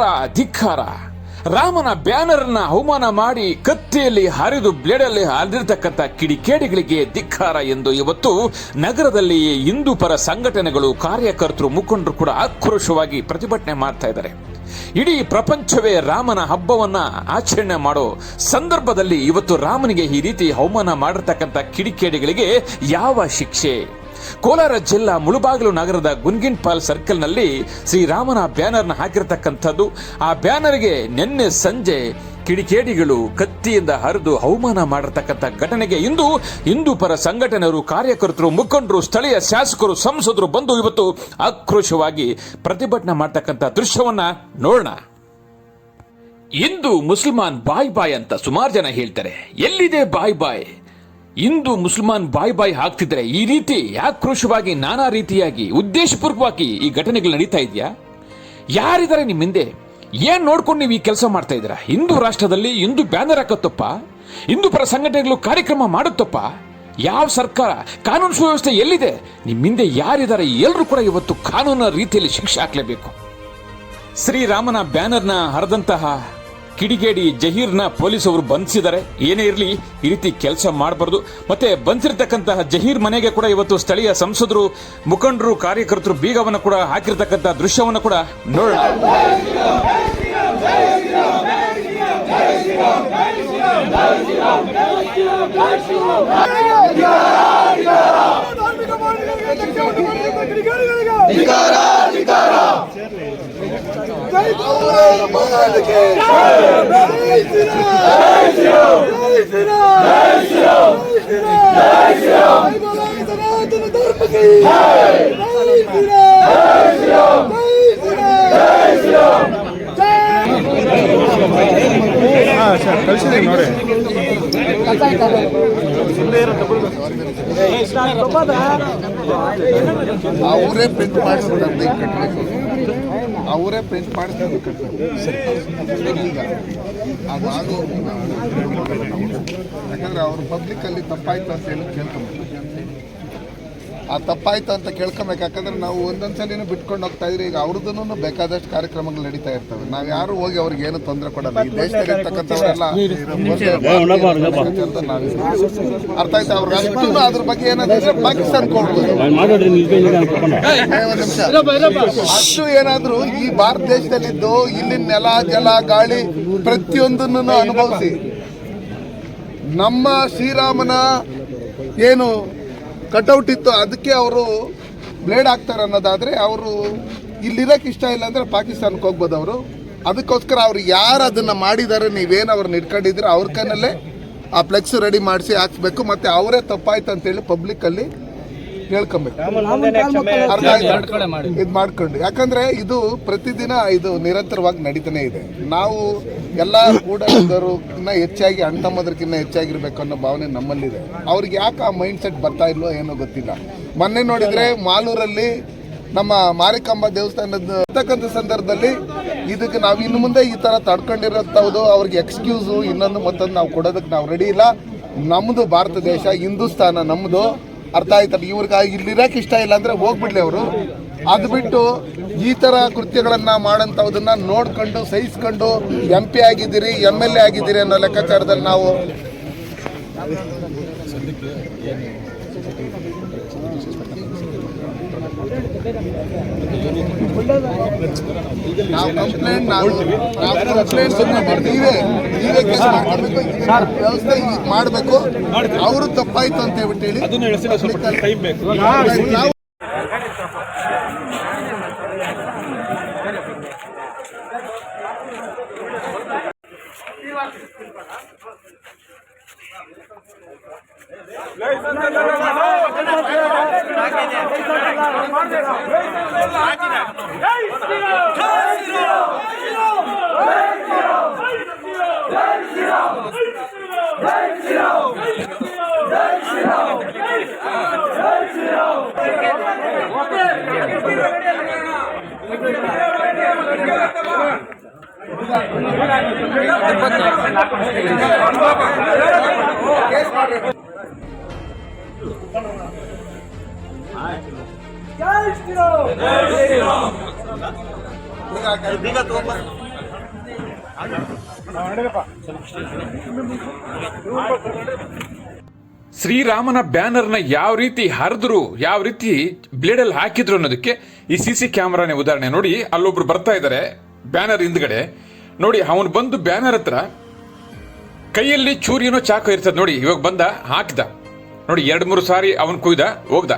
ಧಿಕ್ಕಾರ ಧಿಕ್ಕಾರ. ರಾಮನ ಬ್ಯಾನರ್ನ ಅವಮಾನ ಮಾಡಿ ಕತ್ತಿಯಲ್ಲಿ ಹರಿದು ಬ್ಲೇಡಲ್ಲಿ ಹರಿದಿರ್ತಕ್ಕಂಥ ಕಿಡಿಕೇಡಿಗಳಿಗೆ ಧಿಕ್ಕಾರ ಎಂದು ಇವತ್ತು ನಗರದಲ್ಲಿ ಹಿಂದೂ ಪರ ಸಂಘಟನೆಗಳು ಕಾರ್ಯಕರ್ತರು ಮುಖಂಡರು ಕೂಡ ಆಕ್ರೋಶವಾಗಿ ಪ್ರತಿಭಟನೆ ಮಾಡ್ತಾ ಇದ್ದಾರೆ. ಇಡೀ ಪ್ರಪಂಚವೇ ರಾಮನ ಹಬ್ಬವನ್ನ ಆಚರಣೆ ಮಾಡೋ ಸಂದರ್ಭದಲ್ಲಿ ಇವತ್ತು ರಾಮನಿಗೆ ಈ ರೀತಿ ಅವಮಾನ ಮಾಡಿರ್ತಕ್ಕಂಥ ಕಿಡಿಕೇಡಿಗಳಿಗೆ ಯಾವ ಶಿಕ್ಷೆ? ಕೋಲಾರ ಜಿಲ್ಲಾ ಮುಳುಬಾಗಿಲು ನಗರದ ಗುನ್ಗಿನ್ಪಾಲ್ ಸರ್ಕಲ್ನಲ್ಲಿ ಶ್ರೀರಾಮನ ಬ್ಯಾನರ್ನ ಹಾಕಿರತಕ್ಕಂಥದ್ದು. ಆ ಬ್ಯಾನರ್ಗೆ ನಿನ್ನೆ ಸಂಜೆ ಕಿಡಿಕೇಡಿಗಳು ಕತ್ತಿಯಿಂದ ಹರಿದು ಅವಮಾನ ಮಾಡಿರ್ತಕ್ಕಂಥ ಘಟನೆಗೆ ಇಂದು ಹಿಂದೂ ಪರ ಸಂಘಟನೆಯರು, ಕಾರ್ಯಕರ್ತರು, ಮುಖಂಡರು, ಸ್ಥಳೀಯ ಶಾಸಕರು, ಸಂಸದರು ಬಂದು ಇವತ್ತು ಆಕ್ರೋಶವಾಗಿ ಪ್ರತಿಭಟನೆ ಮಾಡ್ತಕ್ಕಂಥ ದೃಶ್ಯವನ್ನ ನೋಡೋಣ. ಇಂದು ಮುಸಲ್ಮಾನ್ ಬಾಯ್ ಬಾಯ್ ಅಂತ ಸುಮಾರು ಜನ ಹೇಳ್ತಾರೆ. ಎಲ್ಲಿದೆ ಬಾಯ್ ಬಾಯ್? ಇಂದು ಮುಸಲ್ಮಾನ್ ಬಾಯ್ ಬಾಯ್ ಹಾಕ್ತಿದ್ರೆ ಈ ರೀತಿ ಆಕ್ರೋಶವಾಗಿ, ನಾನಾ ರೀತಿಯಾಗಿ, ಉದ್ದೇಶಪೂರ್ವಕವಾಗಿ ಈ ಘಟನೆಗಳು ನಡೀತಾ ಇದೆಯಾ? ಯಾರಿದ್ದಾರೆ ನಿಮ್ಮ ಹಿಂದೆ? ಏನ್ ನೋಡ್ಕೊಂಡು ನೀವು ಈ ಕೆಲಸ ಮಾಡ್ತಾ ಇದ್ದೀರಾ? ಹಿಂದೂ ರಾಷ್ಟ್ರದಲ್ಲಿ ಹಿಂದೂ ಬ್ಯಾನರ್ ಹಾಕತ್ತಪ್ಪ? ಹಿಂದೂ ಪರ ಸಂಘಟನೆಗಳು ಕಾರ್ಯಕ್ರಮ ಮಾಡುತ್ತಪ್ಪ? ಯಾವ ಸರ್ಕಾರ, ಕಾನೂನು ಸುವ್ಯವಸ್ಥೆ ಎಲ್ಲಿದೆ? ನಿಮ್ಮ ಹಿಂದೆ ಯಾರಿದ್ದಾರೆ? ಎಲ್ಲರೂ ಕೂಡ ಇವತ್ತು ಕಾನೂನಿನ ರೀತಿಯಲ್ಲಿ ಶಿಕ್ಷೆ ಹಾಕಲೇಬೇಕು. ಶ್ರೀರಾಮನ ಬ್ಯಾನರ್ನ ಹರಿದಂತಹ ಕಿಡಿಗೇಡಿ ಜಹೀರ್ನ ಪೊಲೀಸ್ ಅವರು ಬಂಧಿಸಿದ್ದಾರೆ ಏನೇ ಇರಲಿ ಈ ರೀತಿ ಕೆಲಸ ಮಾಡಬಾರ್ದು ಮತ್ತೆ ಬಂಧಿಸಿರ್ತಕ್ಕಂತಹ ಜಹೀರ್ ಮನೆಗೆ ಕೂಡ ಇವತ್ತು ಸ್ಥಳೀಯ ಸಂಸದರು ಮುಖಂಡರು ಕಾರ್ಯಕರ್ತರು ಬೀಗವನ್ನು ಕೂಡ ಹಾಕಿರ್ತಕ್ಕಂಥ ದೃಶ್ಯವನ್ನು ಕೂಡ ನೋಡೋಣ ಶ್ರೀರಾಮ್ ಜೈ ಅವರೇ ಪ್ರಿಂಟ್ ಮಾಡಿಸ್ತಾರೆ ಕಟ್ಟಬೇಕು ಅವರೇ ಪ್ರಿಂಟ್ ಮಾಡಿಸ್ತಾರೆ ಯಾಕಂದ್ರೆ ಅವ್ರು ಪಬ್ಲಿಕ್ಕಲ್ಲಿ ತಪ್ಪಾಯ್ತು ಅಂತ ಹೇಳಿ ಕೇಳ್ಕೊಬೇಕು ಆ ತಪ್ಪಾಯ್ತು ಅಂತ ಕೇಳ್ಕೊಬೇಕು. ಯಾಕಂದ್ರೆ ನಾವು ಒಂದೊಂದ್ಸಲಿನೂ ಬಿಟ್ಕೊಂಡು ಹೋಗ್ತಾ ಇದ್ರೆ ಈಗ ಅವ್ರದ್ದು ಬೇಕಾದಷ್ಟು ಕಾರ್ಯಕ್ರಮಗಳು ನಡೀತಾ ಇರ್ತವೆ. ನಾವು ಯಾರು ಹೋಗಿ ಅವ್ರಿಗೆ ಏನು ತೊಂದರೆ ಕೊಡಲ್ಲ. ಈ ದೇಶದಲ್ಲಿ ಇರ್ತಕ್ಕಂಥವರೆಲ್ಲ ಒಂದೇ ಭಾರತೀಯ ಅಂತ ನಾವಿದ್ದೀವಿ. ಅರ್ಥ ಆಯ್ತಾ? ಅಷ್ಟು ಅದ್ರ ಬಗ್ಗೆ ಏನಾದ್ರೆ ಪಾಕಿಸ್ತಾನ ಕೊಡ್ಬೋದು. ಅಷ್ಟು ಏನಾದ್ರು ಈ ಭಾರತ ದೇಶದಲ್ಲಿದ್ದು ಇಲ್ಲಿ ನೆಲ ಜಲ ಗಾಳಿ ಪ್ರತಿಯೊಂದನ್ನು ಅನುಭವಿಸಿ. ನಮ್ಮ ಶ್ರೀರಾಮನ ಏನು ಕಟೌಟ್ ಇತ್ತು, ಅದಕ್ಕೆ ಅವರು ಬ್ಲೇಡ್ ಹಾಕ್ತಾರೆ ಅನ್ನೋದಾದ್ರೆ ಅವರು ಇಲ್ಲಿರಕ್ಕೆ ಇಷ್ಟ ಇಲ್ಲ ಅಂದ್ರೆ ಪಾಕಿಸ್ತಾನಕ್ಕೆ ಹೋಗ್ಬೋದು ಅವರು. ಅದಕ್ಕೋಸ್ಕರ ಅವ್ರು ಯಾರು ಅದನ್ನ ಮಾಡಿದ್ದಾರೆ ನೀವೇನು ಅವ್ರನ್ನ ಇಟ್ಕೊಂಡಿದ್ರೆ ಅವ್ರ ಕೈನಲ್ಲೇ ಆ ಫ್ಲೆಕ್ಸ್ ರೆಡಿ ಮಾಡಿಸಿ ಹಾಕ್ಸ್ಬೇಕು. ಮತ್ತೆ ಅವರೇ ತಪ್ಪಾಯ್ತು ಅಂತೇಳಿ ಪಬ್ಲಿಕ್ಕಲ್ಲಿ ಹೇಳ್ಕೊಬೇಕು? ಇದು ಮಾಡ್ಕೊಂಡು. ಯಾಕಂದ್ರೆ ಇದು ಪ್ರತಿದಿನ ಇದು ನಿರಂತರವಾಗಿ ನಡೀತಾನೆ ಇದೆ. ನಾವು ಎಲ್ಲ ಕೂಡ ಹೆಚ್ಚಾಗಿ ಅಣ್ಣ ತಮ್ಮದ್ರಕ್ಕಿಂತ ಹೆಚ್ಚಾಗಿರ್ಬೇಕು ಅನ್ನೋ ಭಾವನೆ ನಮ್ಮಲ್ಲಿದೆ. ಅವ್ರಿಗೆ ಯಾಕೆ ಆ ಮೈಂಡ್ ಸೆಟ್ ಬರ್ತಾ ಇಲ್ವೋ ಏನೋ ಗೊತ್ತಿಲ್ಲ. ಮೊನ್ನೆ ನೋಡಿದ್ರೆ ಮಾಲೂರಲ್ಲಿ ನಮ್ಮ ಮಾರಿಕಾಂಬ ದೇವಸ್ಥಾನದ ಇರ್ತಕ್ಕಂಥ ಸಂದರ್ಭದಲ್ಲಿ ಇದಕ್ಕೆ ನಾವು ಇನ್ನು ಮುಂದೆ ಈ ತರ ತಡ್ಕೊಂಡಿರೋದು ಅವ್ರಿಗೆ ಎಕ್ಸ್ಕ್ಯೂಸು ಇನ್ನೊಂದು ಮತ್ತೊಂದು ನಾವು ಕೊಡೋದಕ್ಕೆ ನಾವು ರೆಡಿ ಇಲ್ಲ. ನಮ್ಮದು ಭಾರತ ದೇಶ ಹಿಂದೂಸ್ತಾನ ನಮ್ಮದು ಅರ್ಥ ಆಯ್ತಲ್ಲ? ಇವ್ರಿಗೆ ಇಲ್ಲಿರಕ್ಕೆ ಇಷ್ಟ ಇಲ್ಲ ಅಂದ್ರೆ ಹೋಗ್ಬಿಡ್ಲಿ ಅವರು. ಅದು ಬಿಟ್ಟು ಈ ತರ ಕೃತ್ಯಗಳನ್ನ ಮಾಡೋಂಥದನ್ನ ನೋಡ್ಕೊಂಡು, ಸಹಿಸ್ಕೊಂಡು ಎಂ ಪಿ ಆಗಿದ್ದೀರಿ ಎಂ ಎಲ್ ಎ ಆಗಿದ್ದೀರಿ ಅನ್ನೋ ಲೆಕ್ಕಾಚಾರದಲ್ಲಿ ನಾವು ನಾವು ಕಂಪ್ಲೇಂಟ್ ನಾವು ಕಂಪ್ಲೇಂಟ್ ಮಾಡ್ತೀವಿ. ನೀವೇ ಕೆಲಸ ಮಾಡಬೇಕು. ವ್ಯವಸ್ಥೆ ಮಾಡಬೇಕು. ಅವರು ತಪ್ಪಾಯ್ತು ಅಂತ ಹೇಳ್ಬಿಟ್ಟು ಹೇಳಿ. ನಾವು Gracias. ಶ್ರೀರಾಮನ ಬ್ಯಾನರ್ನ ಯಾವ ರೀತಿ ಹರಿದ್ರು, ಯಾವ ರೀತಿ ಬ್ಲೇಡಲ್ಲಿ ಹಾಕಿದ್ರು ಅನ್ನೋದಕ್ಕೆ ಈ ಸಿ ಸಿ ಕ್ಯಾಮ್ರಾನೇ ಉದಾಹರಣೆ. ನೋಡಿ, ಅಲ್ಲೊಬ್ರು ಬರ್ತಾ ಇದ್ದಾರೆ ಬ್ಯಾನರ್ ಹಿಂದ್ಗಡೆ. ನೋಡಿ, ಅವನು ಬಂದು ಬ್ಯಾನರ್ ಹತ್ರ ಕೈಯಲ್ಲಿ ಚೂರಿನೋ ಚಾಕು ಇರ್ತದೆ. ನೋಡಿ, ಇವಾಗ ಬಂದ, ಹಾಕ್ದ. ನೋಡಿ, ಎರಡು ಮೂರು ಸಾರಿ ಅವನು ಕುಯ್ದ, ಹೋಗ್ದ.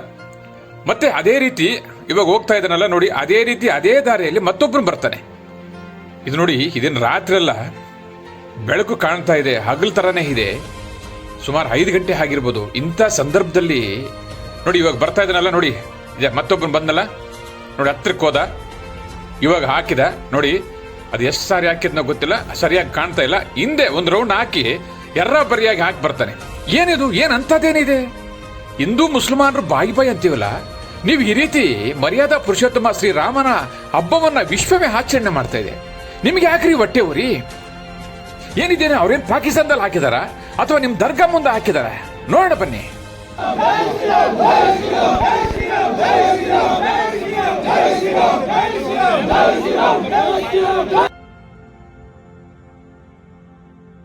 ಮತ್ತೆ ಅದೇ ರೀತಿ, ಇವಾಗ ಹೋಗ್ತಾ ಇದ್ದಾನಲ್ಲ ನೋಡಿ, ಅದೇ ರೀತಿ ಅದೇ ದಾರಿಯಲ್ಲಿ ಮತ್ತೊಬ್ಬರು ಬರ್ತಾನೆ. ಇದು ನೋಡಿ, ಇದೇನು ರಾತ್ರಿ ಅಲ್ಲ. ಬೆಳಕು ಕಾಣ್ತಾ ಇದೆ, ಹಗಲ್ ತರನೇ ಇದೆ. ಸುಮಾರು ಐದು ಗಂಟೆ ಆಗಿರ್ಬೋದು. ಇಂಥ ಸಂದರ್ಭದಲ್ಲಿ, ನೋಡಿ, ಇವಾಗ ಬರ್ತಾ ಇದ್ದಾನಲ್ಲ ನೋಡಿ. ಇದೆ ಮತ್ತೊಬ್ಬನು ಬಂದಲ್ಲ. ನೋಡಿ, ಹತ್ರಕ್ಕೆ ಹೋದ. ಇವಾಗ ಹಾಕಿದ. ನೋಡಿ, ಅದು ಎಷ್ಟು ಸಾರಿ ಹಾಕಿದ್ನೋ ಗೊತ್ತಿಲ್ಲ. ಸರಿಯಾಗಿ ಕಾಣ್ತಾ ಇಲ್ಲ. ಹಿಂದೆ ಒಂದು ರೌಂಡ್ ಹಾಕಿ, ಎರ್ರ ಬರಿಯಾಗಿ ಹಾಕಿ ಬರ್ತಾನೆ. ಏನಿದು ಏನ್ ಅಂಥದ್ದೇನಿದೆ ಹಿಂದೂ ಮುಸಲ್ಮಾನರು ಬಾಯಿ ಬಾಯಿ ಅಂತೀವಲ್ಲ? ನೀವು ಈ ರೀತಿ ಮರ್ಯಾದಾ ಪುರುಷೋತ್ತಮ ಶ್ರೀರಾಮನ ಹಬ್ಬವನ್ನ ವಿಶ್ವವೇ ಆಚರಣೆ ಮಾಡ್ತಾ ಇದೆ. ನಿಮ್ಗೆ ಯಾಕ್ರಿ ಹೊಟ್ಟೆ ಉರಿ? ಏನಿದ್ದೇನೆ ಅವ್ರೇನ್ ಪಾಕಿಸ್ತಾನದಲ್ಲಿ ಹಾಕಿದಾರ? ಅಥವಾ ನಿಮ್ ದರ್ಗಾ ಮುಂದೆ ಹಾಕಿದಾರ? ನೋಡೋಣ ಬನ್ನಿ.